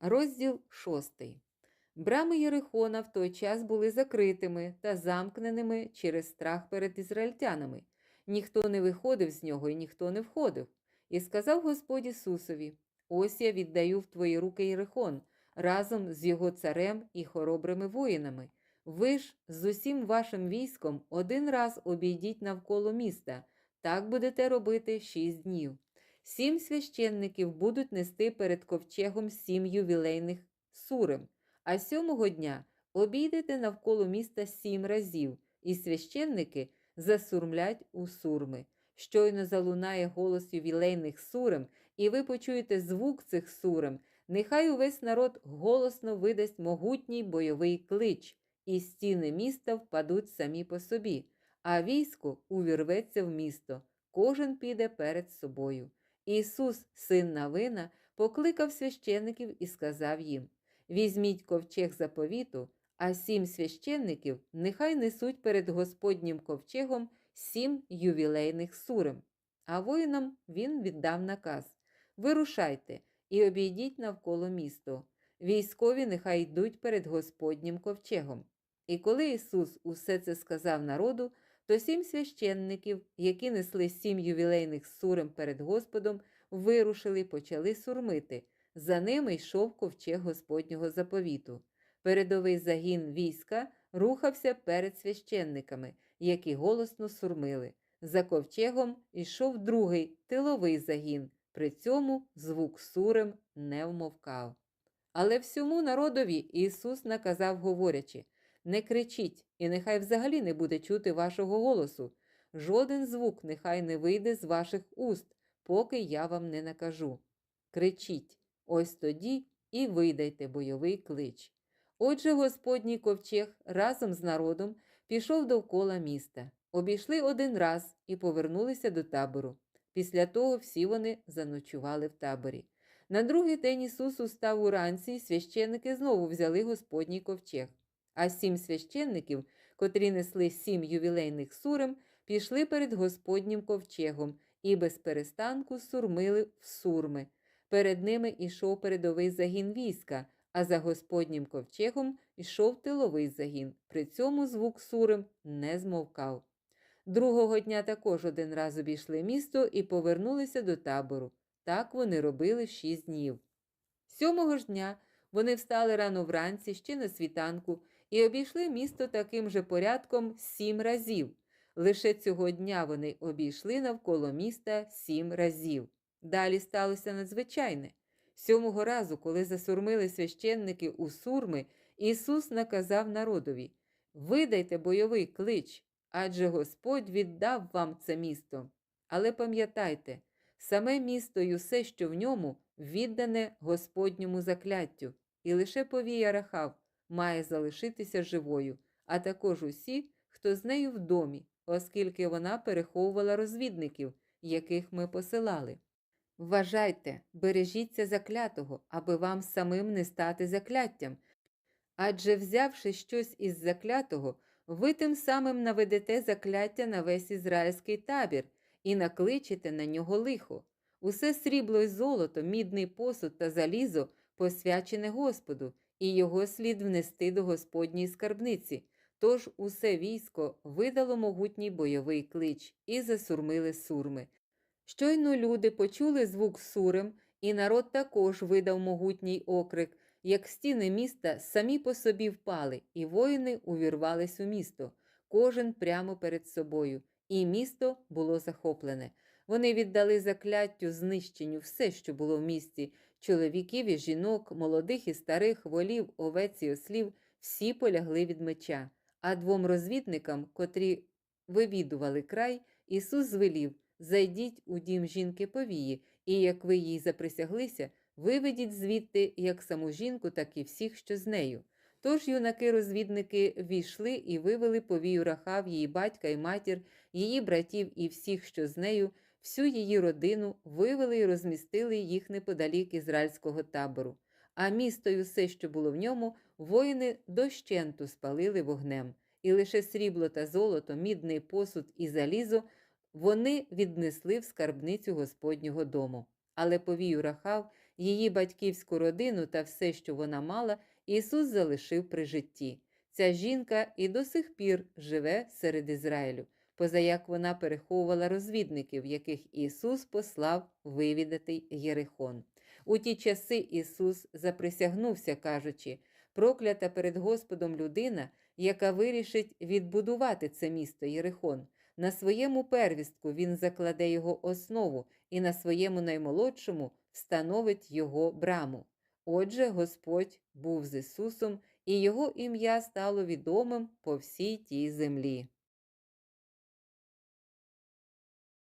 Розділ 6. Брами Єрихона в той час були закритими та замкненими через страх перед ізраїльтянами. Ніхто не виходив з нього і ніхто не входив. І сказав Господь Ісусові: Ось я віддаю в твої руки Єрихон разом з його царем і хоробрими воїнами. Ви ж з усім вашим військом один раз обійдіть навколо міста. Так будете робити шість днів. Сім священників будуть нести перед ковчегом сім ювілейних сурем, а сьомого дня обійдете навколо міста сім разів, і священники засурмлять у сурми. Щойно залунає голос ювілейних сурем, і ви почуєте звук цих сурем. Нехай увесь народ голосно видасть могутній бойовий клич, і стіни міста впадуть самі по собі, а військо увірветься в місто. Кожен піде перед собою. Ісус, син Навина, покликав священників і сказав їм: Візьміть ковчег заповіту, а сім священників нехай несуть перед Господнім ковчегом сім ювілейних сурем. А воїнам він віддав наказ: Вирушайте і обійдіть навколо місто. Військові нехай йдуть перед Господнім ковчегом. І коли Ісус усе це сказав народу, то сім священників, які несли сім ювілейних сурем перед Господом, вирушили й почали сурмити. За ними йшов ковчег Господнього заповіту. Передовий загін війська рухався перед священниками, які голосно сурмили. За ковчегом йшов другий тиловий загін. При цьому звук сурем не вмовкав. Але всьому народові Ісус наказав, говорячи: не кричіть, і нехай взагалі не буде чути вашого голосу. Жоден звук нехай не вийде з ваших уст, поки я вам не накажу. Кричіть, ось тоді і видайте бойовий клич. Отже, Господній ковчег разом з народом пішов довкола міста, обійшли один раз і повернулися до табору. Після того всі вони заночували в таборі. На другий день Ісус устав уранці, і священники знову взяли Господній ковчег. А сім священників, котрі несли сім ювілейних сурем, пішли перед Господнім ковчегом і без перестанку сурмили в сурми. Перед ними ішов передовий загін війська, а за Господнім ковчегом ішов тиловий загін. При цьому звук сурем не змовкав. Другого дня також один раз обійшли місто і повернулися до табору. Так вони робили шість днів. Сьомого ж дня вони встали рано вранці ще на світанку і обійшли місто таким же порядком сім разів. Лише цього дня вони обійшли навколо міста сім разів. Далі сталося надзвичайне. Сьомого разу, коли засурмили священники у сурми, Ісус наказав народові: Видайте бойовий клич, адже Господь віддав вам це місто. Але пам'ятайте, саме місто й усе, що в ньому, віддане Господньому закляттю, і лише повія Рахав має залишитися живою, а також усі, хто з нею в домі, оскільки вона переховувала розвідників, яких ми посилали. Вважайте, бережіться заклятого, аби вам самим не стати закляттям. Адже, взявши щось із заклятого, ви тим самим наведете закляття на весь ізраїльський табір і накличете на нього лихо. Усе срібло й золото, мідний посуд та залізо посвячене Господу, і його слід внести до Господньої скарбниці. Тож усе військо видало могутній бойовий клич і засурмили сурми. Щойно люди почули звук сурем, і народ також видав могутній окрик, як стіни міста самі по собі впали, і воїни увірвались у місто, кожен прямо перед собою, і місто було захоплене. Вони віддали закляттю знищенню все, що було в місті, чоловіків і жінок, молодих і старих, волів, овець і ослів, всі полягли від меча. А двом розвідникам, котрі вивідували край, Ісус звелів Зайдіть у дім жінки повії, і як ви їй заприсяглися, виведіть звідти як саму жінку, так і всіх, що з нею. Тож юнаки-розвідники війшли і вивели повію Рахав, її батька і матір, її братів і всіх, що з нею, всю її родину вивели і розмістили їх неподалік ізраїльського табору. А місто й усе, що було в ньому, воїни дощенту спалили вогнем, і лише срібло та золото, мідний посуд і залізо вони віднесли в скарбницю Господнього дому. Але повію Рахав, Її батьківську родину та все, що вона мала, Ісус залишив при житті. Ця жінка і до сих пір живе серед Ізраїлю, позаяк вона переховувала розвідників, яких Ісус послав вивідати Єрихон. У ті часи Ісус заприсягнувся, кажучи, проклята перед Господом людина, яка вирішить відбудувати це місто Єрихон. На своєму первістку він закладе його основу і на своєму наймолодшому встановить його браму. Отже, Господь був з Ісусом, і його ім'я стало відомим по всій тій землі.